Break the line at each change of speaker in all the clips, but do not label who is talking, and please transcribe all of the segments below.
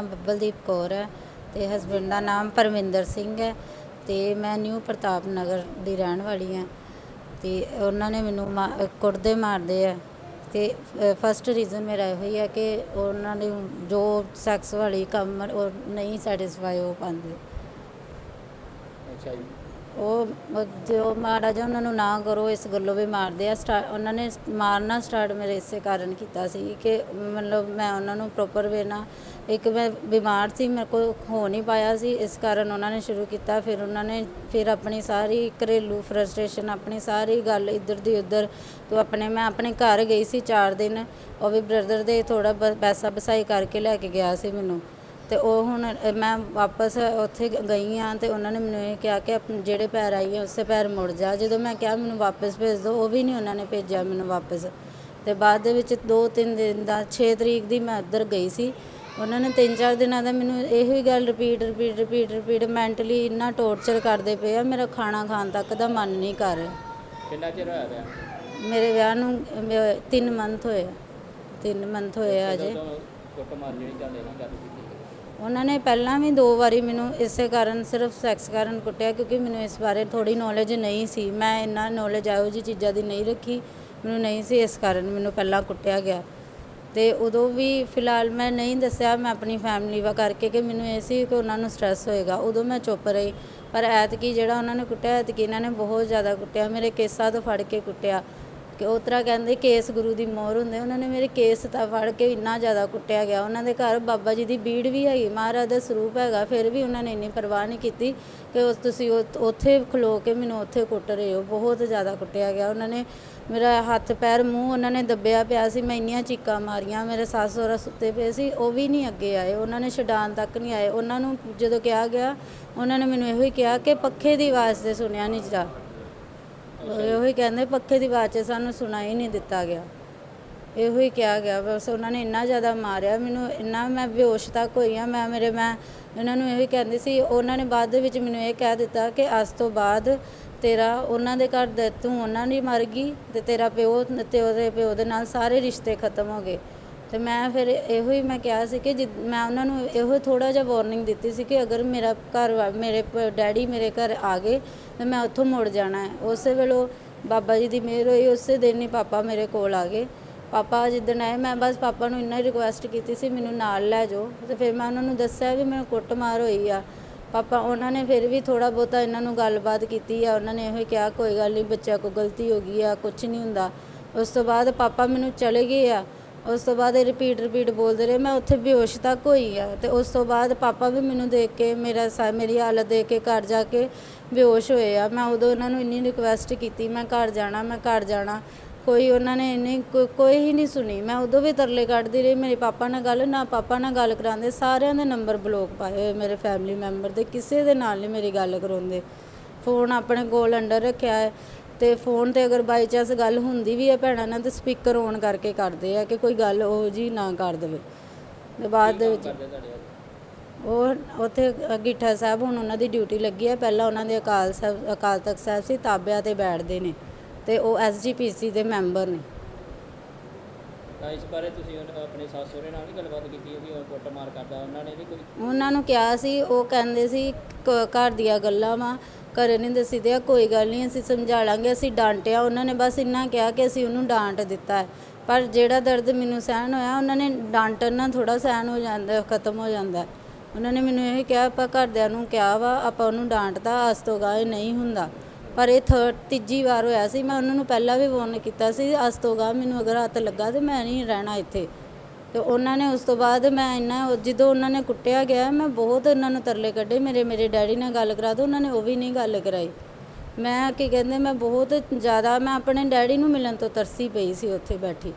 ਨਾਮ ਬੱਬਲਦੀਪ ਕੌਰ ਹੈ ਤੇ ਹਸਬੰਡ ਦਾ ਨਾਮ ਪਰਮਿੰਦਰ ਸਿੰਘ ਹੈ ਤੇ ਮੈਂ ਨਿਊ ਪ੍ਰਤਾਪ ਨਗਰ ਦੀ ਰਹਿਣ ਵਾਲੀ ਹਾਂ ਤੇ ਉਹਨਾਂ ਨੇ ਮੈਨੂੰ ਮਾ- ਅ, ਕੁੱਟਦੇ ਮਾਰਦੇ ਆ ਤੇ ਫਸਟ ਰੀਜ਼ਨ ਮੇਰਾ ਇਹੋ ਹੀ ਹੈ ਕਿ ਉਹਨਾਂ ਨੇ ਜੋ ਸੈਕਸ ਵਾਲੀ ਕੰਮ ਉਹ ਨਹੀਂ ਸੈਟੀਸਫਾਈ ਹੋ ਪਾਉਂਦੇ।
ਅੱਛਾ ਜੀ।
ਉਹ ਜੋ ਮਾੜਾ ਜਿਹਾ ਉਹਨਾਂ ਨੂੰ ਨਾ ਕਰੋ, ਇਸ ਗੱਲੋਂ ਵੀ ਮਾਰਦੇ ਆ। ਸਟਾ- ਉਹਨਾਂ ਨੇ ਮਾਰਨਾ ਸਟਾਰਟ ਮੇਰੇ ਇਸੇ ਕਾਰਨ ਕੀਤਾ ਸੀ ਕਿ ਮਤਲਬ ਮੈਂ ਉਹਨਾਂ ਨੂੰ ਪ੍ਰੋਪਰ ਵੇ ਨਾਲ, ਇੱਕ ਮੈਂ ਬਿਮਾਰ ਸੀ, ਮੇਰੇ ਕੋਲ ਹੋ ਨਹੀਂ ਪਾਇਆ ਸੀ। ਇਸ ਕਾਰਨ ਉਹਨਾਂ ਨੇ ਸ਼ੁਰੂ ਕੀਤਾ, ਫਿਰ ਉਹਨਾਂ ਨੇ ਫਿਰ ਆਪਣੀ ਸਾਰੀ ਘਰੇਲੂ ਫਰਸਟ੍ਰੇਸ਼ਨ ਆਪਣੀ ਸਾਰੀ ਗੱਲ ਇੱਧਰ ਦੀ ਉੱਧਰ, ਤੋਂ ਆਪਣੇ, ਮੈਂ ਆਪਣੇ ਘਰ ਗਈ ਸੀ 4 ਦਿਨ। ਉਹ ਵੀ ਬ੍ਰਦਰ ਦੇ ਥੋੜਾ ਪੈਸਾ ਬਸਾਈ ਕਰਕੇ ਲੈ ਕੇ ਗਿਆ ਸੀ ਮੈਨੂੰ। ਤੇ ਉਹ ਹੁਣ ਮੈਂ ਵਾਪਸ ਉੱਥੇ ਗਈ ਆ ਤੇ ਉਹਨਾਂ ਨੇ ਮੈਨੂੰ ਇਹ ਕਿਹਾ ਕਿ ਜਿਹੜੇ ਪੈਰ ਆਈ ਆ ਉਸੇ ਪੈਰ ਮੁੜ ਜਾ। ਜਦੋਂ ਮੈਂ ਕਿਹਾ ਮੈਨੂੰ ਵਾਪਸ ਭੇਜ ਦਿਓ ਉਹ ਵੀ ਨਹੀਂ ਉਹਨਾਂ ਨੇ ਭੇਜਿਆ ਮੈਨੂੰ ਵਾਪਸ। ਤੇ ਬਾਅਦ ਦੇ ਵਿੱਚ 2-3 ਦਿਨ ਦਾ 6 ਤਰੀਕ ਦੀ ਮੈਂ ਉੱਧਰ ਗਈ ਸੀ। ਉਹਨਾਂ ਨੇ 3-4 ਦਿਨਾਂ ਦਾ ਮੈਨੂੰ ਇਹੋ ਹੀ ਗੱਲ repeat repeat repeat repeat mentally ਇੰਨਾ ਟੌਰਚਰ ਕਰਦੇ ਪਏ ਆ ਮੇਰਾ ਖਾਣਾ ਖਾਣ ਤੱਕ ਦਾ ਮਨ ਨਹੀਂ ਕਰ ਰਿਹਾ।
ਕਿੰਨਾ ਚਿਰ ਹੋਇਆ ਵਿਆਹ?
ਮੇਰੇ ਵਿਆਹ ਨੂੰ 3 ਮੰਥ ਹੋਏ 3 ਮੰਥ ਹੋਏ ਆ ਅਜੇ
ਕੁੱਟ ਮਾਰ ਜਿਹੜੀ ਤੁਹਾਡੇ ਨਾਲ ਗੱਲ
ਉਹਨਾਂ ਨੇ ਪਹਿਲਾਂ ਵੀ ਦੋ ਵਾਰੀ ਮੈਨੂੰ ਇਸੇ ਕਾਰਨ ਸਿਰਫ ਸੈਕਸ ਕਾਰਨ ਕੁੱਟਿਆ ਕਿਉਂਕਿ ਮੈਨੂੰ ਇਸ ਬਾਰੇ ਥੋੜੀ ਨੌਲੇਜ ਨਹੀਂ ਸੀ। ਮੈਂ ਇੰਨਾ ਨੌਲੇਜ ਇਹੋ ਜਿਹੀ ਚੀਜ਼ਾਂ ਦੀ ਨਹੀਂ ਰੱਖੀ, ਮੈਨੂੰ ਨਹੀਂ ਸੀ ਇਸ ਕਾਰਨ ਮੈਨੂੰ ਪਹਿਲਾਂ ਕੁੱਟਿਆ ਗਿਆ। ਤੇ ਉਦੋਂ ਵੀ ਫਿਲਹਾਲ ਮੈਂ ਨਹੀਂ ਦੱਸਿਆ, ਮੈਂ ਆਪਣੀ ਫੈਮਿਲੀ ਵਾ ਕਰਕੇ ਕਿ ਮੈਨੂੰ ਇਹ ਸੀ ਕਿ ਉਹਨਾਂ ਨੂੰ ਸਟ੍ਰੈਸ ਹੋਏਗਾ। ਉਦੋਂ ਮੈਂ ਚੁੱਪ ਰਹੀ, ਪਰ ਐਤਕੀ ਜਿਹੜਾ ਉਹਨਾਂ ਨੇ ਕੁੱਟਿਆ, ਐਤਕੀ ਇਹਨਾਂ ਨੇ ਬਹੁਤ ਜ਼ਿਆਦਾ ਕੁੱਟਿਆ, ਮੇਰੇ ਕੇਸਾਂ ਤੋਂ ਫੜ ਕੇ ਕੁੱਟਿਆ। ਕਿ ਉਹ ਤਰ੍ਹਾਂ ਕਹਿੰਦੇ ਕੇਸ ਗੁਰੂ ਦੀ ਮੋਹਰ ਹੁੰਦੇ, ਉਹਨਾਂ ਨੇ ਮੇਰੇ ਕੇਸ ਤਾਂ ਫੜ ਕੇ ਇੰਨਾ ਜ਼ਿਆਦਾ ਕੁੱਟਿਆ ਗਿਆ। ਉਹਨਾਂ ਦੇ ਘਰ ਬਾਬਾ ਜੀ ਦੀ ਬੀੜ ਵੀ ਹੈਗੀ, ਮਹਾਰਾਜ ਦਾ ਸਰੂਪ ਹੈਗਾ, ਫਿਰ ਵੀ ਉਹਨਾਂ ਨੇ ਇੰਨੀ ਪਰਵਾਹ ਨਹੀਂ ਕੀਤੀ ਕਿ ਉਸ ਤੁਸੀਂ ਉਹ- ਉੱਥੇ ਖਲੋ ਕੇ ਮੈਨੂੰ ਉੱਥੇ ਕੁੱਟ ਰਹੇ ਹੋ। ਬਹੁਤ ਜ਼ਿਆਦਾ ਕੁੱਟਿਆ ਗਿਆ। ਉਹਨਾਂ ਨੇ ਮੇਰਾ ਹੱਥ, ਪੈਰ, ਮੂੰਹ ਉਹਨਾਂ ਨੇ ਦੱਬਿਆ ਪਿਆ ਸੀ, ਮੈਂ ਇੰਨੀਆਂ ਚੀਕਾਂ ਮਾਰੀਆਂ, ਮੇਰੇ ਸੱਸ ਸਹੁਰਾ ਸੁੱਤੇ ਪਏ ਸੀ, ਉਹ ਵੀ ਨਹੀਂ ਅੱਗੇ ਆਏ। ਉਹਨਾਂ ਨੇ ਛਡਾਣ ਤੱਕ ਨਹੀਂ ਆਏ। ਉਹਨਾਂ ਨੂੰ ਜਦੋਂ ਕਿਹਾ ਗਿਆ, ਉਹਨਾਂ ਨੇ ਮੈਨੂੰ ਇਹੋ ਹੀ ਕਿਹਾ ਕਿ ਪੱਖੇ ਦੀ ਆਵਾਜ਼ ਤੇ ਸੁਣਿਆ ਨਹੀਂ ਜਾ। ਹੀ ਕਹਿੰਦੇ ਪੱਖੇ ਦੀ ਆਵਾਜ਼ 'ਚ ਸਾਨੂੰ ਸੁਣਾਈ ਨਹੀਂ ਦਿੱਤਾ ਗਿਆ। ਇਹੋ ਹੀ ਕਿਹਾ ਗਿਆ। ਬਸ ਉਹਨਾਂ ਨੇ ਇੰਨਾ ਜ਼ਿਆਦਾ ਮਾਰਿਆ, ਮੈਨੂੰ ਇੰਨਾ ਮੈਂ ਬੇਹੋਸ਼ ਤੱਕ ਹੋਈ ਆ ਮੈਂ ਮੇਰੇ ਮੈਂ ਇਹਨਾਂ ਨੂੰ ਇਹੋ ਹੀ ਕਹਿੰਦੀ ਸੀ, ਉਹਨਾਂ ਨੇ ਬਾਅਦ ਦੇ ਵਿੱਚ ਮੈਨੂੰ ਇਹ ਕਹਿ ਦਿੱਤਾ ਕਿ ਅੱਜ ਤੋਂ ਬਾਅਦ ਤੇਰਾ ਉਹਨਾਂ ਦੇ ਘਰ ਦੇ ਤੂੰ ਉਹਨਾਂ ਦੀ ਮਰ ਗਈ ਤੇ ਤੇਰਾ ਪਿਓ ਤੇ ਉਹਦੇ ਪਿਓ ਦੇ ਨਾਲ ਸਾਰੇ ਰਿਸ਼ਤੇ ਖਤਮ ਹੋ ਗਏ। ਤੇ ਮੈਂ ਫਿਰ ਇਹੋ ਹੀ ਮੈਂ ਕਿਹਾ ਸੀ ਕਿ ਜਿ- ਮੈਂ ਉਹਨਾਂ ਨੂੰ ਇਹੋ ਥੋੜਾ ਜਿਹਾ ਵਾਰਨਿੰਗ ਦਿੱਤੀ ਸੀ ਕਿ ਅਗਰ ਮੇਰਾ ਘਰ ਵਾ- ਮੇਰੇ ਪ- ਡੈਡੀ ਮੇਰੇ ਘਰ ਆ ਗਏ ਤੇ ਮੈਂ ਉੱਥੋਂ ਮੁੜ ਜਾਣਾ ਹੈ। ਉਸੇ ਵੇਲੇ ਬਾਬਾ ਜੀ ਦੀ ਮਿਹਰ ਹੋਈ, ਉਸੇ ਦਿਨ ਹੀ ਪਾਪਾ ਮੇਰੇ ਕੋਲ ਆ ਗਏ। ਪਾਪਾ ਜਿੱਦਣ ਆਏ, ਮੈਂ ਬਸ ਪਾਪਾ ਨੂੰ ਇੰਨਾ ਹੀ ਰਿਕੁਐਸਟ ਕੀਤੀ ਸੀ, ਮੈਨੂੰ ਨਾਲ ਲੈ ਜਾਓ। ਤੇ ਫਿਰ ਮੈਂ ਉਹਨਾਂ ਨੂੰ ਦੱਸਿਆ ਵੀ ਮੈਨੂੰ ਕੁੱਟਮਾਰ ਹੋਈ ਆ। ਪਾਪਾ, ਉਹਨਾਂ ਨੇ ਫਿਰ ਵੀ ਥੋੜਾ ਬਹੁਤਾ ਇਹਨਾਂ ਨੂੰ ਗੱਲਬਾਤ ਕੀਤੀ ਆ। ਉਹਨਾਂ ਨੇ ਇਹੋ ਹੀ ਕਿਹਾ, ਕੋਈ ਗੱਲ ਨਹੀਂ ਬੱਚਾ ਕੋ ਗਲਤੀ ਹੋ ਗਈ ਆ ਕੁਝ ਨਹੀਂ ਹੁੰਦਾ। ਉਸ ਤੋਂ ਬਾਅਦ ਪਾਪਾ ਮੈਨੂੰ ਚਲੇ ਗਏ ਆ। ਉਸ ਤੋਂ ਬਾਅਦ ਇਹ ਰਿਪੀਟ ਰਿਪੀਟ ਬੋਲਦੇ ਰਹੇ, ਮੈਂ ਉੱਥੇ ਬੇਹੋਸ਼ ਤੱਕ ਹੋਈ ਆ। ਤੇ ਉਸ ਤੋਂ ਬਾਅਦ ਪਾਪਾ ਵੀ ਮੈਨੂੰ ਦੇਖ ਕੇ, ਮੇਰਾ ਸਾ- ਮੇਰੀ ਹਾਲਤ ਦੇਖ ਕੇ ਘਰ ਜਾ ਕੇ ਬੇਹੋਸ਼ ਹੋਏ ਆ। ਮੈਂ ਉਦੋਂ ਉਹਨਾਂ ਨੂੰ ਇੰਨੀ ਰਿਕੁਐਸਟ ਕੀਤੀ, ਮੈਂ ਘਰ ਜਾਣਾ, ਮੈਂ ਘਰ ਜਾਣਾ। ਕੋਈ ਉਹਨਾਂ ਨੇ ਇੰਨੀ, ਕੋ- ਕੋਈ ਹੀ ਨਹੀਂ ਸੁਣੀ। ਮੈਂ ਉਦੋਂ ਵੀ ਤਰਲੇ ਕੱਢਦੀ ਰਹੀ, ਮੇਰੇ ਪਾਪਾ ਨਾਲ ਗੱਲ, ਨਾ ਪਾਪਾ ਨਾਲ ਗੱਲ ਕਰਾਉਂਦੇ, ਸਾਰਿਆਂ ਦੇ ਨੰਬਰ ਬਲੌਕ ਪਾਏ ਹੋਏ ਮੇਰੇ ਫੈਮਿਲੀ ਮੈਂਬਰ ਦੇ, ਕਿਸੇ ਦੇ ਨਾਲ ਨਹੀਂ ਮੇਰੀ ਗੱਲ ਕਰਾਉਂਦੇ। ਫੋਨ ਆਪਣੇ ਕੋਲ ਅੰਡਰ ਰੱਖਿਆ ਹੈ। ਤੇ ਫੋਨ ਤੇ ਅਗਰ ਬਾਈ ਚਾਂਸ ਗੱਲ ਹੁੰਦੀ ਵੀ ਹੈ ਭੈਣਾਂ ਨਾਲ ਤੇ ਸਪੀਕਰ ਔਨ ਕਰਕੇ ਕਰਦੇ ਆ ਕਿ ਕੋਈ ਗੱਲ ਉਹ ਜੀ ਨਾ ਕਰ ਦੇਵੇ। ਤੇ ਬਾਅਦ ਦੇ ਵਿੱਚ? ਉਹ ਉੱਥੇ ਗਿੱਠਾ ਸਾਹਿਬ ਹੁਣ ਉਹਨਾਂ ਦੀ ਡਿਊਟੀ ਲੱਗੀ ਹੈ। ਪਹਿਲਾਂ ਉਹਨਾਂ ਦੇ ਅਕਾਲ ਸਾਹਿਬ ਅਕਾਲ ਤਖਤ ਸਾਹਿਬ ਸੀ ਤਾਬਿਆਂ ਤੇ ਬੈਠਦੇ ਨੇ ਤੇ ਉਹ ਐਸਜੀਪੀਸੀ ਦੇ ਮੈਂਬਰ ਨੇ।
ਤਾਂ ਇਸ ਬਾਰੇ ਤੁਸੀਂ ਉਹਨਾਂ- ਆਪਣੇ ਸੱਸ ਸਹੁਰੇ ਨਾਲ ਨਹੀਂ ਗੱਲਬਾਤ ਕੀਤੀ ਵੀ ਉਹ ਕੁੱਟ ਕਰਦਾ, ਉਹਨਾਂ ਨੇ ਵੀ ਕੋਈ
ਉਹਨਾਂ ਨੂੰ ਕਿਹਾ ਸੀ, ਉਹ ਕਹਿੰਦੇ ਸੀ, ਕ- ਘਰ ਦੀਆਂ ਗੱਲਾਂ ਵਾ, ਘਰੇ ਨਹੀਂ ਦੱਸੀ ਦਿਆ ਕੋਈ ਗੱਲ ਨਹੀਂ, ਅਸੀਂ ਸਮਝਾ ਲਾਂਗੇ, ਅਸੀਂ ਡਾਂਟਿਆ, ਉਹਨਾਂ ਨੇ ਬਸ ਇੰਨਾ ਕਿਹਾ ਕਿ ਅਸੀਂ ਉਹਨੂੰ ਡਾਂਟ ਦਿੱਤਾ ਹੈ। ਪਰ ਜਿਹੜਾ ਦਰਦ ਮੈਨੂੰ ਸਹਿਣ ਹੋਇਆ, ਉਹਨਾਂ ਨੇ ਡਾਂਟਣ ਨਾਲ ਥੋੜਾ ਸਹਿਣ ਹੋ ਜਾਂਦਾ, ਖਤਮ ਹੋ ਜਾਂਦਾ ਹੈ। ਉਹਨਾਂ ਨੇ ਮੈਨੂੰ ਇਹ ਕਿਹਾ, ਆਪਾਂ ਘਰਦਿਆਂ ਨੂੰ ਕਿਹਾ ਵਾ, ਆਪਾਂ ਉਹਨੂੰ ਡਾਂਟਦਾ ਅੱਜ ਤੋਂ ਗਾਹ ਇਹ ਨਹੀਂ ਹੁੰਦਾ ਪਰ ਇਹ ਥਰਡ ਤੀਜੀ ਵਾਰ ਹੋਇਆ ਸੀ, ਮੈਂ ਉਹਨਾਂ ਨੂੰ ਪਹਿਲਾਂ ਵੀ ਵਾਰਨ ਕੀਤਾ ਸੀ, ਅੱਜ ਤੋਂ ਗਾਹ ਮੈਨੂੰ ਅਗਰ ਹੱਥ ਲੱਗਾ ਤੇ ਮੈਂ ਨਹੀਂ ਰਹਿਣਾ ਇੱਥੇ। ਤੇ ਉਹਨਾਂ ਨੇ ਉਸ ਤੋਂ ਬਾਅਦ ਮੈਂ ਇੰਨਾ, ਜਦੋਂ ਉਹਨਾਂ ਨੇ ਕੁੱਟਿਆ ਗਿਆ, ਮੈਂ ਬਹੁਤ ਉਹਨਾਂ ਨੂੰ ਤਰਲੇ ਕੱਢੇ, ਮੇਰੇ ਮੇਰੇ ਡੈਡੀ ਨਾਲ ਗੱਲ ਕਰਾ ਦੋ, ਉਹਨਾਂ ਨੇ ਉਹ ਵੀ ਨਹੀਂ ਗੱਲ ਕਰਾਈ। ਮੈਂ ਕੀ ਕਹਿੰਦੇ, ਮੈਂ ਬਹੁਤ ਜ਼ਿਆਦਾ, ਮੈਂ ਆਪਣੇ ਡੈਡੀ ਨੂੰ ਮਿਲਣ ਤੋਂ ਤਰਸੀ ਪਈ ਸੀ ਉੱਥੇ ਬੈਠੀ।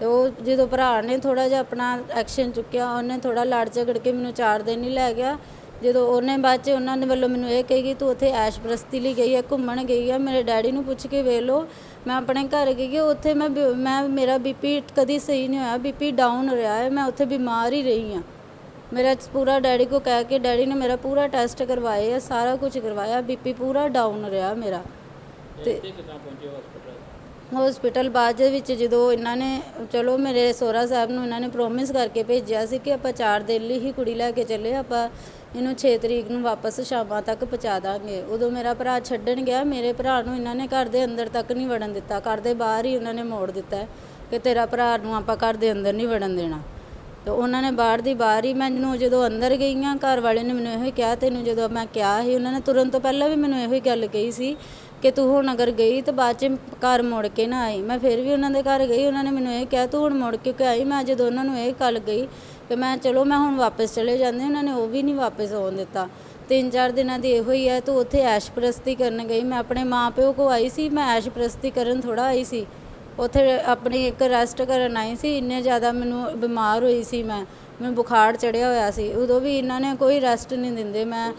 ਤੇ ਉਹ ਜਦੋਂ ਭਰਾ ਨੇ ਥੋੜਾ ਜਿਹਾ ਆਪਣਾ ਐਕਸ਼ਨ ਚੁੱਕਿਆ, ਉਹਨੇ ਥੋੜਾ ਲੜ ਝਗੜ ਕੇ ਮੈਨੂੰ ਚਾਰ ਦਿਨ ਹੀ ਲੈ ਗਿਆ। ਜਦੋਂ ਉਹਨੇ ਬਾਅਦ ਚ ਉਹਨਾਂ ਦੇ ਵੱਲੋਂ ਮੈਨੂੰ ਇਹ ਕਹੀ ਕਿ ਤੂੰ ਉੱਥੇ ਐਸ਼ ਪ੍ਰਸਤੀ ਲਈ ਗਈ ਹੈ ਘੁੰਮਣ ਗਈ ਹੈ ਮੇਰੇ ਡੈਡੀ ਨੂੰ ਪੁੱਛ ਕੇ ਵੇਖ ਲਓ। ਮੈਂ ਆਪਣੇ ਘਰ ਗਈ ਉੱਥੇ ਮੈਂ ਬਿ- ਮੈਂ ਮੇਰਾ ਬੀਪੀ ਕਦੀ ਸਹੀ ਨਹੀਂ ਹੋਇਆ ਬੀਪੀ ਡਾਊਨ ਰਿਹਾ ਹੈ ਮੈਂ ਉੱਥੇ ਬਿਮਾਰ ਹੀ ਰਹੀ ਹਾਂ। ਮੇਰਾ ਪੂਰਾ ਡੈਡੀ ਕੋ ਕਹਿ ਕੇ ਡੈਡੀ ਨੇ ਮੇਰਾ ਪੂਰਾ ਟੈਸਟ ਕਰਵਾਏ ਆ ਸਾਰਾ ਕੁਝ ਕਰਵਾਇਆ ਬੀਪੀ ਪੂਰਾ ਡਾਊਨ ਰਿਹਾ ਮੇਰਾ।
ਤੇ ਹਸਪੀਟਲ
ਹਸਪੀਟਲ ਬਾਅਦ ਦੇ ਵਿੱਚ ਜਦੋਂ ਇਹਨਾਂ ਨੇ ਚਲੋ ਮੇਰੇ ਸੋਹਰਾ ਸਾਹਿਬ ਨੂੰ ਇਹਨਾਂ ਨੇ ਪ੍ਰੋਮਿਸ ਕਰਕੇ ਭੇਜਿਆ ਸੀ ਕਿ ਆਪਾਂ 4 ਦਿਨ ਲਈ ਹੀ ਕੁੜੀ ਲੈ ਕੇ ਚੱਲੇ ਆਪਾਂ ਇਹਨੂੰ 6 ਤਰੀਕ ਨੂੰ ਵਾਪਸ ਸ਼ਾਮਾਂ ਤੱਕ ਪਹੁੰਚਾ ਦਾਂਗੇ। ਉਦੋਂ ਮੇਰਾ ਭਰਾ ਛੱਡਣ ਗਿਆ, ਮੇਰੇ ਭਰਾ ਨੂੰ ਇਹਨਾਂ ਨੇ ਘਰ ਦੇ ਅੰਦਰ ਤੱਕ ਨਹੀਂ ਵੜਨ ਦਿੱਤਾ। ਘਰ ਦੇ ਬਾਹਰ ਹੀ ਉਹਨਾਂ ਨੇ ਮੋੜ ਦਿੱਤਾ ਕਿ ਤੇਰਾ ਭਰਾ ਨੂੰ ਆਪਾਂ ਘਰ ਦੇ ਅੰਦਰ ਨਹੀਂ ਵੜਨ ਦੇਣਾ। ਤੇ ਉਹਨਾਂ ਨੇ ਬਾਹਰ ਦੀ ਬਾਹਰ ਹੀ ਮੈਨੂੰ ਜਦੋਂ ਅੰਦਰ ਗਈਆਂ, ਘਰ ਵਾਲੇ ਨੇ ਮੈਨੂੰ ਇਹੋ ਹੀ ਕਿਹਾ, ਤੈਨੂੰ ਜਦੋਂ ਮੈਂ ਕਿਹਾ ਸੀ, ਉਹਨਾਂ ਨੇ ਤੁਰਨ ਤੋਂ ਪਹਿਲਾਂ ਵੀ ਮੈਨੂੰ ਇਹੋ ਹੀ ਗੱਲ ਕਹੀ ਸੀ ਕਿ ਤੂੰ ਹੁਣ ਅਗਰ ਗਈ ਤਾਂ ਬਾਅਦ ਚ ਘਰ ਮੁੜ ਕੇ ਨਾ ਆਈ। ਮੈਂ ਫਿਰ ਵੀ ਉਹਨਾਂ ਦੇ ਘਰ ਗਈ, ਉਹਨਾਂ ਨੇ ਮੈਨੂੰ ਇਹ ਕਿਹਾ, ਤੂੰ ਹੁਣ ਮੁੜ ਕੇ ਕਿਉਂ ਆਈ? ਮੈਂ ਜਦੋਂ ਉਹਨਾਂ ਨੂੰ ਇਹ ਗੱਲ ਗਈ ਕਿ ਮੈਂ ਚਲੋ ਮੈਂ ਹੁਣ ਵਾਪਸ ਚਲੇ ਜਾਂਦੇ ਉਹਨਾਂ ਨੇ ਉਹ ਵੀ ਨਹੀਂ ਵਾਪਸ ਆਉਣ ਦਿੱਤਾ। ਤਿੰਨ ਚਾਰ ਦਿਨਾਂ ਦੀ ਇਹੋ ਹੀ ਹੈ ਤੂੰ ਉੱਥੇ ਐਸ਼ ਪ੍ਰਸਤੀ ਕਰਨ ਗਈ। ਮੈਂ ਆਪਣੇ ਮਾਪਿਓ ਕੋ ਆਈ ਸੀ ਮੈਂ ਐਸ਼ ਪ੍ਰਸਤੀ ਕਰਨ ਥੋੜਾ ਆਈ ਸੀ। ਉੱਥੇ ਆਪਣੀ ਇੱਕ ਰੈਸਟ ਕਰਨ ਆਈ ਸੀ ਇੰਨੇ ਜ਼ਿਆਦਾ ਮੈਨੂੰ ਬਿਮਾਰ ਹੋਈ ਸੀ ਮੈਂ ਮੈਨੂੰ ਬੁਖਾਰ ਚੜਿਆ ਹੋਇਆ ਸੀ। ਉਦੋਂ ਵੀ ਇਹਨਾਂ ਨੇ ਕੋਈ ਰੈਸਟ ਨਹੀਂ ਦਿੰਦੇ ਮੈਂ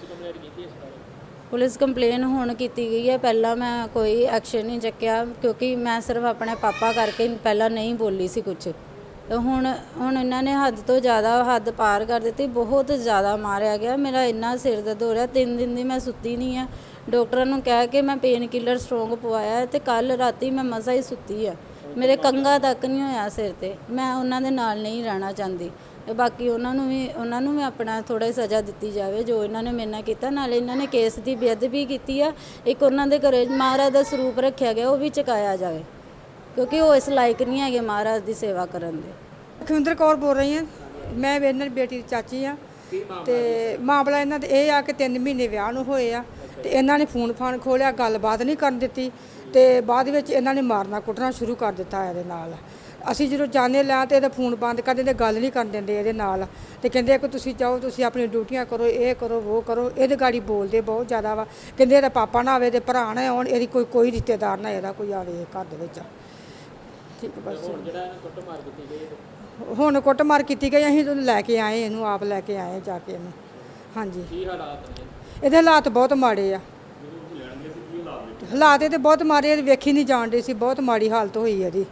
ਪੁਲਿਸ ਕੰਪਲੇਨ ਹੁਣ ਕੀਤੀ ਗਈ ਹੈ। ਪਹਿਲਾਂ ਮੈਂ ਕੋਈ ਐਕਸ਼ਨ ਨਹੀਂ ਚੱਕਿਆ ਕਿਉਂਕਿ ਮੈਂ ਸਿਰਫ ਆਪਣੇ ਪਾਪਾ ਕਰਕੇ ਪਹਿਲਾਂ ਨਹੀਂ ਬੋਲੀ ਸੀ ਕੁਝ ਤੇ ਹੁਣ ਹੁਣ ਇਹਨਾਂ ਨੇ ਹੱਦ ਤੋਂ ਜ਼ਿਆਦਾ ਹੱਦ ਪਾਰ ਕਰ ਦਿੱਤੀ, ਬਹੁਤ ਜ਼ਿਆਦਾ ਮਾਰਿਆ ਗਿਆ, ਮੇਰਾ ਇੰਨਾ ਸਿਰ ਦਰਦ ਹੋ ਰਿਹਾ, ਤਿੰਨ ਦਿਨ ਦੀ ਮੈਂ ਸੁੱਤੀ ਨਹੀਂ ਆ। ਡਾਕਟਰਾਂ ਨੂੰ ਕਹਿ ਕੇ ਮੈਂ ਪੇਨ ਕਿਲਰ ਸਟਰੋਂਗ ਪਵਾਇਆ ਹੈ ਤੇ ਕੱਲ ਰਾਤੀ ਮੈਂ ਮਸਾ ਹੀ ਸੁੱਤੀ ਆ। ਮੇਰੇ ਕੰਗਾ ਤੱਕ ਨਹੀਂ ਹੋਇਆ ਸਿਰ ਤੇ, ਮੈਂ ਉਹਨਾਂ ਦੇ ਨਾਲ ਨਹੀਂ ਰਹਿਣਾ ਚਾਹੁੰਦੀ। ਤੇ ਬਾਕੀ ਉਹਨਾਂ ਨੂੰ ਵੀ, ਉਹਨਾਂ ਨੂੰ ਵੀ ਆਪਣਾ ਥੋੜਾ ਸਜ਼ਾ ਦਿੱਤੀ ਜਾਵੇ, ਜੋ ਇਹਨਾਂ ਨੇ ਮੇਰੇ ਨਾਲ ਕੀਤਾ, ਨਾਲੇ ਇਹਨਾਂ ਨੇ ਕੇਸ ਦੀ ਬੇਅਦਬੀ ਕੀਤੀ ਆ, ਇੱਕ ਉਹਨਾਂ ਦੇ ਘਰੇ ਮਹਾਰਾਜ ਦਾ ਸਰੂਪ ਰੱਖਿਆ ਗਿਆ, ਉਹ ਵੀ ਚੁਕਾਇਆ ਜਾਵੇ। ਕਿਉਂਕਿ ਉਹ ਇਸ ਲਾਇਕ ਨਹੀਂ ਹੈਗੇ ਮਹਾਰਾਜ ਦੀ ਸੇਵਾ ਕਰਨ ਦੇ।
ਲਖਵਿੰਦਰ ਕੌਰ ਬੋਲ ਰਹੀ ਹਾਂ। ਮੈਂ ਵੀ ਇਹਨਾਂ ਦੀ ਬੇਟੀ ਦੀ ਚਾਚੀ ਆ ਤੇ ਮਾਮਲਾ ਇਹਨਾਂ ਦੇ ਇਹ ਆ ਕਿ 3 ਮਹੀਨੇ ਵਿਆਹ ਨੂੰ ਹੋਏ ਆ। ਤੇ ਇਹਨਾਂ ਨੇ ਫੋਨ ਫਾਨ ਖੋਲਿਆ, ਗੱਲਬਾਤ ਨਹੀਂ ਕਰਨ ਦਿੱਤੀ। ਤੇ ਬਾਅਦ ਵਿੱਚ ਇਹਨਾਂ ਨੇ ਮਾਰਨਾ ਕੁੱਟਣਾ ਸ਼ੁਰੂ ਕਰ ਦਿੱਤਾ ਇਹਦੇ ਨਾਲ। ਅਸੀਂ ਜਦੋਂ ਜਾਣੇ ਲਿਆ ਤੇ ਇਹਦਾ ਫੋਨ ਬੰਦ ਕਰ ਦਿੰਦੇ, ਗੱਲ ਨਹੀਂ ਕਰਨ ਦਿੰਦੇ ਇਹਦੇ ਨਾਲ। ਤੇ ਕਹਿੰਦੇ ਕਿ ਤੁਸੀਂ ਜਾਓ, ਤੁਸੀਂ ਆਪਣੀ ਡਿਊਟੀਆਂ ਕਰੋ, ਇਹ ਕਰੋ, ਉਹ ਕਰੋ। ਇਹਦੇ ਗਾੜੀ ਬੋਲਦੇ ਬਹੁਤ ਜ਼ਿਆਦਾ ਵਾ। ਕਹਿੰਦੇ ਇਹਦਾ ਪਾਪਾ ਨਾ ਆਵੇ ਤੇ ਭਰਾ ਨਾ ਆਉਣ, ਇਹਦੀ ਕੋਈ ਕੋਈ ਰਿਸ਼ਤੇਦਾਰ ਨਾ ਇਹਦਾ ਕੋਈ ਆਵੇ ਘਰ ਦੇ ਵਿੱਚ। ਠੀਕ ਬਸ।
ਹੁਣ ਜਿਹੜਾ ਇਹਨੂੰ ਕੁੱਟ ਮਾਰ ਕੀਤੀ ਗਈ ਹੈ,
ਹੁਣ ਕੁੱਟਮਾਰ ਕੀਤੀ ਗਈ ਅਸੀਂ ਉਹਨੂੰ ਲੈ ਕੇ ਆਏ ਇਹਨੂੰ ਆਪ ਲੈ ਕੇ ਆਏ ਜਾ ਕੇ ਇਹਨੂੰ। ਹਾਂਜੀ।
ਕੀ ਹਾਲਾਤ ਨੇ?
ਇਹਦੇ ਹਾਲਾਤ ਬਹੁਤ ਮਾੜੇ ਆ। ਹਾਲਾਤ ਇਹਦੇ ਬਹੁਤ ਮਾੜੇ ਆ, ਵੇਖੀ ਨਹੀਂ ਜਾਣ ਡਈ ਸੀ ਬਹੁਤ ਮਾੜੀ ਹਾਲਤ ਹੋਈ ਇਹਦੀ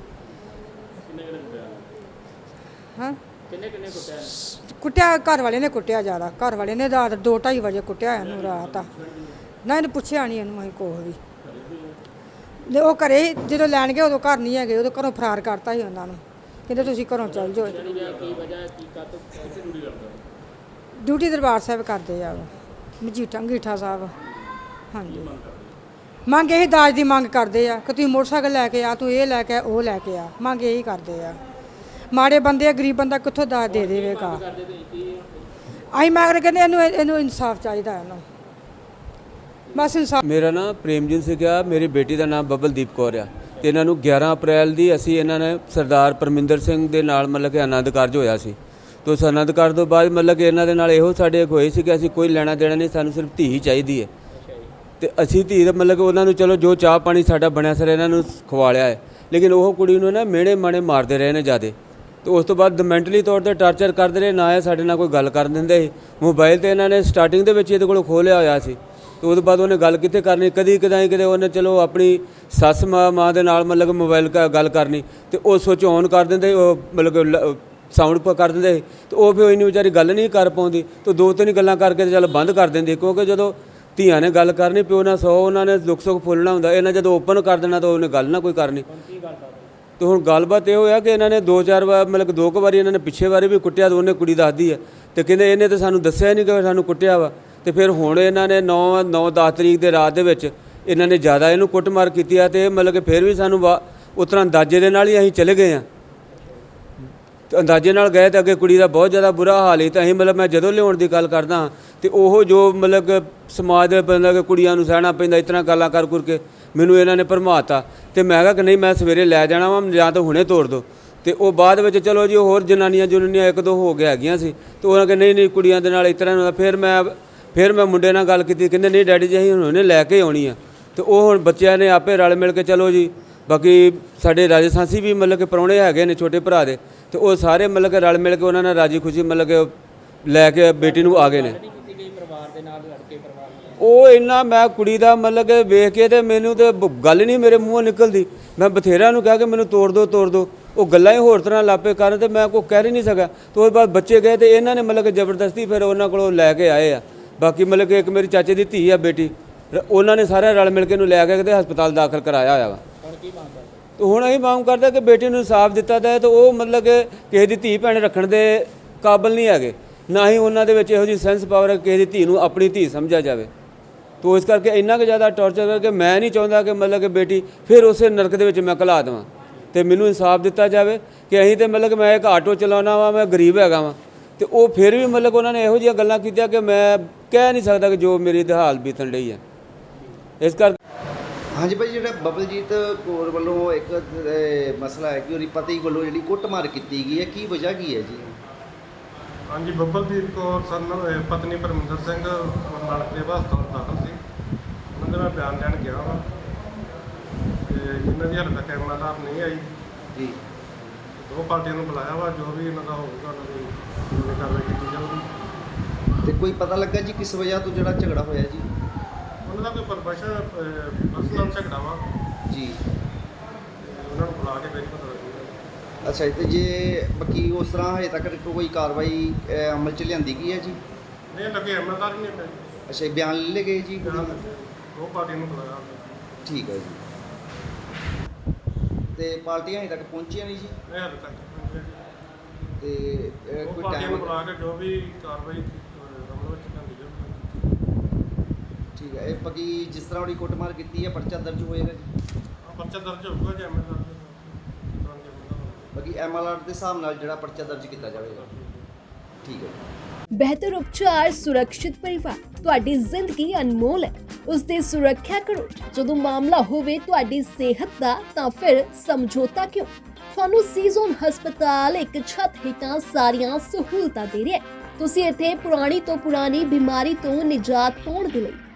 ਹਾਂ?
ਕਿੰਨੇ ਕਿੰਨੇ ਕੁੱਟਿਆ ਇਹਨੇ?
ਕੁੱਟਿਆ ਘਰ ਵਾਲੇ ਨੇ ਕੁੱਟਿਆ ਜ਼ਿਆਦਾ। ਘਰ ਵਾਲੇ ਨੇ ਰਾਤ 2:30 ਵਜੇ ਕੁੱਟਿਆ ਇਹਨੂੰ ਰਾਤ ਆ। ਨਾ ਇਹਨੂੰ ਪੁੱਛਿਆ ਨਹੀਂ ਇਹਨੂੰ ਅਸੀਂ ਕੋਹ ਵੀ। ਤੇ ਉਹ ਘਰੇ ਸੀ, ਜਦੋਂ ਲੈਣ ਗਏ ਉਦੋਂ ਘਰ ਨਹੀਂ ਹੈਗੇ ਉਦੋਂ ਘਰੋਂ ਫਰਾਰ ਕਰਤਾ ਸੀ ਉਹਨਾਂ ਨੂੰ। ਕਹਿੰਦੇ ਤੁਸੀਂ ਘਰੋਂ ਚੱਲ ਜਾਓ। ਡਿਊਟੀ ਦਰਬਾਰ ਸਾਹਿਬ ਕਰਦੇ ਆ ਉਹ ਮਜੀਠਾ ਅੰਗੀਠਾ ਸਾਹਿਬ। ਹਾਂਜੀ। ਮੰਗ ਇਹੀ ਦਾਜ ਦੀ ਮੰਗ ਕਰਦੇ ਆ ਕਿ ਤੁਸੀਂ ਮੋਟਰਸਾਈਕਲ ਲੈ ਕੇ ਆ ਤੂੰ ਇਹ ਲੈ ਕੇ ਆ, ਉਹ ਲੈ ਕੇ ਆ। ਮੰਗ ਇਹੀ ਕਰਦੇ ਆ। ਮਾੜੇ ਬੰਦੇ ਆ ਗਰੀਬ ਬੰਦਾ ਕਿੱਥੋਂ ਦਾਜ ਦੇ ਦੇਵੇਗਾ? ਅਸੀਂ ਮੈਂ ਕਹਿੰਦੇ ਇਹਨੂੰ ਇਹਨੂੰ ਇਨਸਾਫ ਚਾਹੀਦਾ ਇਹਨੂੰ। ਬਸ ਇਨਸਾਫ
ਮੇਰਾ ਨਾਮ ਪ੍ਰੇਮਜੀਤ ਸਿੰਘ ਆ, ਮੇਰੀ ਬੇਟੀ ਦਾ ਨਾਮ ਬਬਲਦੀਪ ਕੌਰ ਆ ਤੇ ਇਹਨਾਂ ਨੂੰ 11 ਅਪ੍ਰੈਲ ਦੀ ਅਸੀਂ ਇਹਨਾਂ ਨੇ ਸਰਦਾਰ ਪਰਮਿੰਦਰ ਸਿੰਘ ਦੇ ਨਾਲ ਮਤਲਬ ਕਿ ਆਨੰਦ ਕਾਰਜ ਹੋਇਆ ਸੀ। ਤੇ ਉਸ ਆਨੰਦ ਕਾਰਜ ਤੋਂ ਬਾਅਦ ਮਤਲਬ ਕਿ ਇਹਨਾਂ ਦੇ ਨਾਲ ਇਹੋ ਸਾਡੇ ਹੋਏ ਸੀ ਕਿ ਅਸੀਂ ਕੋਈ ਲੈਣਾ ਦੇਣਾ ਨਹੀਂ, ਸਾਨੂੰ ਸਿਰਫ ਧੀ ਹੀ ਚਾਹੀਦੀ ਹੈ। ਤੇ ਅਸੀਂ ਧੀ ਦਾ ਮਤਲਬ ਕਿ ਉਹਨਾਂ ਨੂੰ ਚਲੋ ਜੋ ਚਾਹ ਪਾਣੀ ਸਾਡਾ ਬਣਿਆ ਸਰ ਇਹਨਾਂ ਨੂੰ ਖਵਾ ਲਿਆ ਹੈ। ਲੇਕਿਨ ਉਹ ਕੁੜੀ ਨੂੰ ਨਾ ਮਿਹਣੇ ਮਾਣੇ ਮਾਰਦੇ ਰਹੇ ਨੇ ਜਿਆਦੇ। ਤੇ ਉਸ ਤੋਂ ਬਾਅਦ ਮੈਂਟਲੀ ਤੌਰ ਤੇ ਟਾਰਚਰ ਕਰਦੇ ਰਹੇ, ਨਾ ਸਾਡੇ ਨਾਲ ਕੋਈ ਗੱਲ ਕਰਨ ਦਿੰਦੇ ਸੀ। ਮੋਬਾਈਲ ਤੇ ਇਹਨਾਂ ਨੇ ਸਟਾਰਟਿੰਗ ਦੇ ਵਿੱਚ ਇਹਦੇ ਕੋਲ ਖੋਲਿਆ ਹੋਇਆ ਸੀ। ਤੇ ਉਹਦੇ ਬਾਅਦ ਉਹਨੇ ਗੱਲ ਕਿੱਥੇ ਕਰਨੀ? ਕਦੀ ਕਦਾਈ ਕਿਤੇ ਉਹਨੇ ਚਲੋ ਆਪਣੀ ਸੱਸ ਮਾਂ ਮਾਂ ਦੇ ਨਾਲ ਮਤਲਬ ਕਿ ਮੋਬਾਈਲ ਕਾ ਗੱਲ ਕਰਨੀ ਤੇ ਉਹ ਸੁੱਚ ਔਨ ਕਰ ਦਿੰਦੇ, ਉਹ ਮਤਲਬ ਸਾਊਂਡ ਪ ਕਰ ਦਿੰਦੇ ਸੀ। ਤੇ ਉਹ ਫਿਰ ਇੰਨੀ ਵਿਚਾਰੀ ਗੱਲ ਨਹੀਂ ਕਰ ਪਾਉਂਦੀ। ਤੇ ਦੋ ਤਿੰਨ ਗੱਲਾਂ ਕਰਕੇ ਤੇ ਚੱਲ ਬੰਦ ਕਰ ਦਿੰਦੀ। ਕਿਉਂਕਿ ਜਦੋਂ ਧੀਆਂ ਨੇ ਗੱਲ ਕਰਨੀ, ਪਿਓ ਨਾਲ ਸੌ ਉਹਨਾਂ ਨੇ ਦੁੱਖ ਸੁੱਖ ਫੁੱਲਣਾ ਹੁੰਦਾ। ਇਹਨਾਂ ਜਦੋਂ ਓਪਨ ਕਰ ਦੇਣਾ ਤਾਂ ਉਹਨੇ ਗੱਲ ਨਾ ਕੋਈ ਕਰਨੀ। ਤੇ ਹੁਣ ਗੱਲਬਾਤ ਇਹ ਹੋਇਆ ਕਿ ਇਹਨਾਂ ਨੇ ਦੋ ਚਾਰ ਵਾਰ ਮਤਲਬ ਕਿ ਦੋ ਕੁ ਵਾਰੀ ਇਹਨਾਂ ਨੇ ਪਿੱਛੇ ਵਾਰੀ ਵੀ ਕੁੱਟਿਆ ਤੇ ਉਹਨੇ ਕੁੜੀ ਦੱਸਦੀ ਹੈ ਤੇ ਕਹਿੰਦੇ ਇਹਨੇ ਤਾਂ ਸਾਨੂੰ ਦੱਸਿਆ ਨਹੀਂ ਕਿ ਸਾਨੂੰ ਕੁੱਟਿਆ ਵਾ। ਤੇ ਫਿਰ ਹੁਣ ਇਹਨਾਂ ਨੇ 9 9 10 ਤਰੀਕ ਦੇ ਰਾਤ ਦੇ ਵਿੱਚ ਇਹਨਾਂ ਨੇ ਜ਼ਿਆਦਾ ਇਹਨੂੰ ਕੁੱਟਮਾਰ ਕੀਤੀ ਆ ਤੇ ਮਤਲਬ ਕਿ ਫਿਰ ਵੀ ਸਾਨੂੰ ਵਾ- ਉਸ ਤਰ੍ਹਾਂ ਅੰਦਾਜ਼ੇ ਦੇ ਨਾਲ ਹੀ ਅਸੀਂ ਚਲੇ ਗਏ ਆ। ਤੇ ਅੰਦਾਜ਼ੇ ਨਾਲ ਗਏ ਤਾਂ ਅੱਗੇ ਕੁੜੀ ਦਾ ਬਹੁਤ ਜ਼ਿਆਦਾ ਬੁਰਾ ਹਾਲ ਸੀ ਤਾਂ ਅਸੀਂ ਮਤਲਬ ਮੈਂ ਜਦੋਂ ਲਿਆਉਣ ਦੀ ਗੱਲ ਕਰਦਾ ਹਾਂ ਤੇ ਉਹ ਜੋ ਮਤਲਬ ਕਿ ਸਮਾਜ ਦੇ ਬੰਦਾ ਕਿ ਕੁੜੀਆਂ ਨੂੰ ਸਹਿਣਾ ਪੈਂਦਾ, ਇਸ ਤਰ੍ਹਾਂ ਗੱਲਾਂ ਕਰ ਕਰ ਕੇ ਮੈਨੂੰ ਇਹਨਾਂ ਨੇ ਭਰਮਾਤਾ। ਤੇ ਮੈਂ ਕਿਹਾ ਕਿ ਨਹੀਂ, ਮੈਂ ਸਵੇਰੇ ਲੈ ਜਾਣਾ ਵਾ, ਜਾਂ ਤਾਂ ਹੁਣੇ ਤੋੜ ਦੋ। ਤੇ ਉਹ ਬਾਅਦ ਵਿੱਚ ਚਲੋ ਜੀ, ਹੋਰ ਜਨਾਨੀਆਂ ਜੁਨਾਨੀਆਂ ਇੱਕ ਦੋ ਹੋ ਗਿਆ ਹੈਗੀਆਂ ਸੀ। ਤੇ ਉਹਨਾਂ ਕਿ ਨਹੀਂ ਨਹੀਂ ਕੁੜੀਆਂ ਦੇ ਨਾਲ ਇਸ ਤਰ੍ਹਾਂ ਹੁੰਦਾ। ਫਿਰ ਮੈਂ ਫਿਰ ਮੈਂ ਮੁੰਡੇ ਨਾਲ ਗੱਲ ਕੀਤੀ, ਕਹਿੰਦੇ ਨਹੀਂ ਡੈਡੀ ਜੀ, ਅਸੀਂ ਹੁਣ ਉਹਨੇ ਲੈ ਕੇ ਆਉਣੀ ਆ। ਤੇ ਉਹ ਹੁਣ ਬੱਚਿਆਂ ਨੇ ਆਪੇ ਰਲ ਮਿਲ ਕੇ ਚਲੋ ਜੀ। ਬਾਕੀ ਸਾਡੇ ਰਾਜਸਥਾਨੀ ਵੀ ਮਤਲਬ ਕਿ ਪ੍ਰਾਹੁਣੇ ਹੈਗੇ ਨੇ ਛੋਟੇ ਭਰਾ ਦੇ, ਤੇ ਉਹ ਸਾਰੇ ਮਤਲਬ ਕਿ ਰਲ ਮਿਲ ਕੇ ਉਹਨਾਂ ਨਾਲ ਰਾਜੀ ਖੁਸ਼ੀ ਮਤਲਬ ਕਿ ਲੈ ਕੇ ਬੇਟੀ ਨੂੰ ਆ ਗਏ ਨੇ। ਉਹ ਇੰਨਾ ਮੈਂ ਕੁੜੀ ਦਾ ਮਤਲਬ ਕਿ ਵੇਖ ਕੇ ਤੇ ਮੈਨੂੰ ਤੇ ਬ- ਗੱਲ ਨਹੀਂ ਮੇਰੇ ਮੂੰਹੋਂ ਨਿਕਲਦੀ। ਮੈਂ ਬਥੇਰਿਆਂ ਨੂੰ ਕਿਹਾ ਕਿ ਮੈਨੂੰ ਤੋੜ ਦੋ, ਤੋੜ ਦਿਓ ਉਹ ਗੱਲਾਂ ਹੀ ਹੋਰ ਤਰ੍ਹਾਂ ਲਾਪੇ ਕਰਨ ਤੇ ਮੈਂ ਕੋਈ ਕਹਿ ਹੀ ਨਹੀਂ ਸਕਿਆ। ਤੇ ਉਹ ਬਾਅਦ ਬੱਚੇ ਗਏ ਤੇ ਇਹਨਾਂ ਨੇ ਮਤਲਬ ਕਿ ਜ਼ਬਰਦਸਤੀ ਫਿਰ ਉਹਨਾਂ ਕੋਲੋਂ ਲੈ ਕੇ ਆਏ ਆ। ਬਾਕੀ ਮਤਲਬ ਕਿ ਇੱਕ ਮੇਰੀ ਚਾਚੇ ਦੀ ਧੀ ਆ ਬੇਟੀ ਰ- ਉਹਨਾਂ ਨੇ ਸਾਰੇ ਰਲ ਮਿਲ ਕੇ ਇਹਨੂੰ ਲੈ ਕੇ ਕਿਤੇ ਹਸਪਤਾਲ ਦਾਖਲ ਕਰਾਇਆ ਹੋਇਆ ਵਾ।
ਹੁਣ ਕੀ ਮੰਗ ਕਰਦੇ?
ਤੇ ਹੁਣ ਅਸੀਂ ਮੰਗ ਕਰਦੇ ਕਿ ਬੇਟੀ ਨੂੰ ਇਨਸਾਫ ਦਿੱਤਾ ਜਾਏ ਤੇ ਉਹ ਮਤਲਬ ਕਿ ਕਿਸੇ ਦੀ ਧੀ ਭੈਣ ਰੱਖਣ ਦੇ ਕਾਬਲ ਨਹੀਂ ਹੈਗੇ। ਨਾ ਹੀ ਉਹਨਾਂ ਦੇ ਵਿੱਚ ਇਹੋ ਜਿਹੀ ਸੈਂਸ ਪਾਵਰ ਹੈ ਕਿ ਕਿਸੇ ਦੀ ਧੀ ਨੂੰ ਆਪਣੀ ਧੀ ਸਮਝਿਆ ਜਾਵੇ। ਤੋ ਇਸ ਕਰਕੇ ਇੰਨਾ ਕੁ ਜ਼ਿਆਦਾ ਟੌਰਚਰ ਕਰਕੇ ਮੈਂ ਨਹੀਂ ਚਾਹੁੰਦਾ ਕਿ ਮਤਲਬ ਕਿ ਬੇਟੀ ਫਿਰ ਉਸੇ ਨਰਕ ਦੇ ਵਿੱਚ ਮੈਂ ਘਲਾ ਦੇਵਾਂ। ਤੇ ਮੈਨੂੰ ਇਨਸਾਫ ਦਿੱਤਾ ਜਾਵੇ ਕਿ ਅਸੀਂ ਤੇ ਮਤਲਬ ਕਿ ਮੈਂ ਇੱਕ ਆਟੋ ਚਲਾਉਣਾ ਵਾਂ ਮੈਂ ਗਰੀਬ ਹੈਗਾ ਵਾਂ। ਤੇ ਉਹ ਫਿਰ ਵੀ ਮਤਲਬ ਉਹਨਾਂ ਨੇ ਇਹੋ ਜਿਹੀਆਂ ਗੱਲਾਂ ਕੀਤੀਆਂ ਕਿ ਮੈਂ ਕਹਿ ਨਹੀਂ ਸਕਦਾ ਕਿ ਜੋ ਮੇਰੀ ਹਾਲ ਬੀਤਣ ਡਈ ਹੈ ਇਸ ਕਰਕੇ
ਹਾਂਜੀ ਭਾਈ ਜਿਹੜਾ ਬਬਲਜੀਤ ਕੌਰ ਵੱਲੋਂ ਇੱਕ ਮਸਲਾ ਹੈ ਕਿ ਉਹਦੀ ਪਤੀ ਵੱਲੋਂ ਜਿਹੜੀ ਕੁੱਟਮਾਰ ਕੀਤੀ ਗਈ ਹੈ ਕੀ ਵਜ੍ਹਾ ਕੀ ਹੈ ਜੀ?
ਹਾਂਜੀ ਬੱਬਲਦੀਪ ਕੌਰ ਸਨ ਪਤਨੀ ਪਰਮਿੰਦਰ ਸਿੰਘ ਨਾਨਕ ਦੇਵਾ ਹਸਪਤਾਲ ਦਾਖਲ ਸੀ। ਉਹਨਾਂ ਦੇ ਮੈਂ ਬਿਆਨ ਲੈਣ ਗਿਆ ਹਾਂ ਤੇ ਇਹਨਾਂ ਦੀ ਹਾਲੇ ਤੱਕ ਐਮਐਲਆਰ ਨਹੀਂ ਆਈ।
ਜੀ।
ਦੋ ਪਾਰਟੀਆਂ ਨੂੰ ਬੁਲਾਇਆ ਵਾ ਜੋ ਵੀ ਇਹਨਾਂ ਦਾ ਹੋਊਗਾ ਉਹਨਾਂ ਦੀ ਕਾਰਵਾਈ ਕੀਤੀ ਜਾਊਗੀ।
ਤੇ ਕੋਈ ਪਤਾ ਲੱਗਾ ਜੀ ਕਿਸ ਵਜ੍ਹਾ ਤੋਂ ਜਿਹੜਾ ਝਗੜਾ ਹੋਇਆ ਜੀ?
ਉਹਨਾਂ ਦਾ ਕੋਈ ਪਰਮਿਸ਼ਨ ਪਰਸਨਲ ਝਗੜਾ ਵਾ।
ਜੀ।
ਉਹਨਾਂ ਨੂੰ ਬੁਲਾ ਕੇ ਫਿਰ ਪਤਾ ਲੱਗੂਗਾ।
ਅੱਛਾ ਜੀ, ਤੇ ਜੇ ਬਾਕੀ ਉਸ ਤਰ੍ਹਾਂ ਹਜੇ ਤੱਕ ਕੋਈ ਕਾਰਵਾਈ ਅਹ, ਅਮਲ ਚ ਲਿਆਂਦੀ ਗਈ ਹੈ ਜੀ?
ਨਹੀਂ ਲੱਗੇ ਐਮਐਲਆਰ ਨਹੀਂ ਪਈ
ਅੱਛਾ ਜੀ, ਬਿਆਨ ਲੈ ਲਏ ਗਏ ਜੀ।
ਦੋ ਪਾਰਟੀਆਂ ਨੂੰ ਬੁਲਾਇਆ।
ਠੀਕ ਹੈ ਜੀ। ਤੇ ਪਾਰਟੀਆਂ ਹਜੇ ਤੱਕ ਪਹੁੰਚੀਆਂ ਨਹੀਂ ਜੀ?
ਹਾਲੇ ਤੱਕ।
ਤੇ ਅਹ, ਕੋਈ
ਨੂੰ
ਟਾਈਮ
ਬੁਲਾ ਕੇ ਜੋ ਵੀ ਕਾਰਵਾਈ ਅਹ, ਅਮਲ ਵਿੱਚ ਲਿਆਂਦੀ ਜਾਊਗੀ
ਠੀਕ ਹੈ। ਇਹ ਬਾਕੀ ਜਿਸ ਤਰ੍ਹਾਂ ਉਹਦੀ ਕੁੱਟਮਾਰ ਕੀਤੀ ਹੈ ਪਰਚਾ ਦਰਜ ਹੋਏਗਾ ਜੀ
ਹਾਂ ਪਰਚਾ ਦਰਜ ਹੋਊਗਾ ਜੇ ਐਮਐਲਆਰ ਦੇ ਤਰ੍ਹਾਂ
ਬਾਕੀ ਐਮਐਲਆਰ ਦੇ ਹਿਸਾਬ ਨਾਲ ਜਿਹੜਾ ਪਰਚਾ ਦਰਜ ਕੀਤਾ ਜਾਵੇਗਾ। ਠੀਕ ਹੈ ਜੀ।
ਬਿਹਤਰ ਉਪਚਾਰ ਸੁਰੱਖਿਅਤ ਪਰਿਵਾਰ। ਤੁਹਾਡੀ ਜ਼ਿੰਦਗੀ ਅਨਮੋਲ ਹੈ। ਉਸ ਦੀ ਸੁਰੱਖਿਆ ਕਰੋ। ਜਦੋਂ ਮਾਮਲਾ ਹੋਵੇ ਤੁਹਾਡੀ ਸਿਹਤ ਦਾ ਤਾਂ ਫਿਰ ਸਮਝੌਤਾ ਕਿਉਂ? ਤੁਹਾਨੂੰ ਸੀਜ਼ਨ ਹਸਪਤਾਲ ਇੱਕ ਛੱਤ ਹੇਠਾਂ ਸਾਰੀਆਂ ਸਹੂਲਤਾਂ ਦੇ ਰਿਹਾ ਹੈ। ਤੁਸੀਂ ਇੱਥੇ ਪੁਰਾਣੀ ਤੋਂ ਪੁਰਾਣੀ ਬਿਮਾਰੀ ਤੋਂ ਨਿਜਾਤ ਪਾਉਣ ਦੇ ਲਈ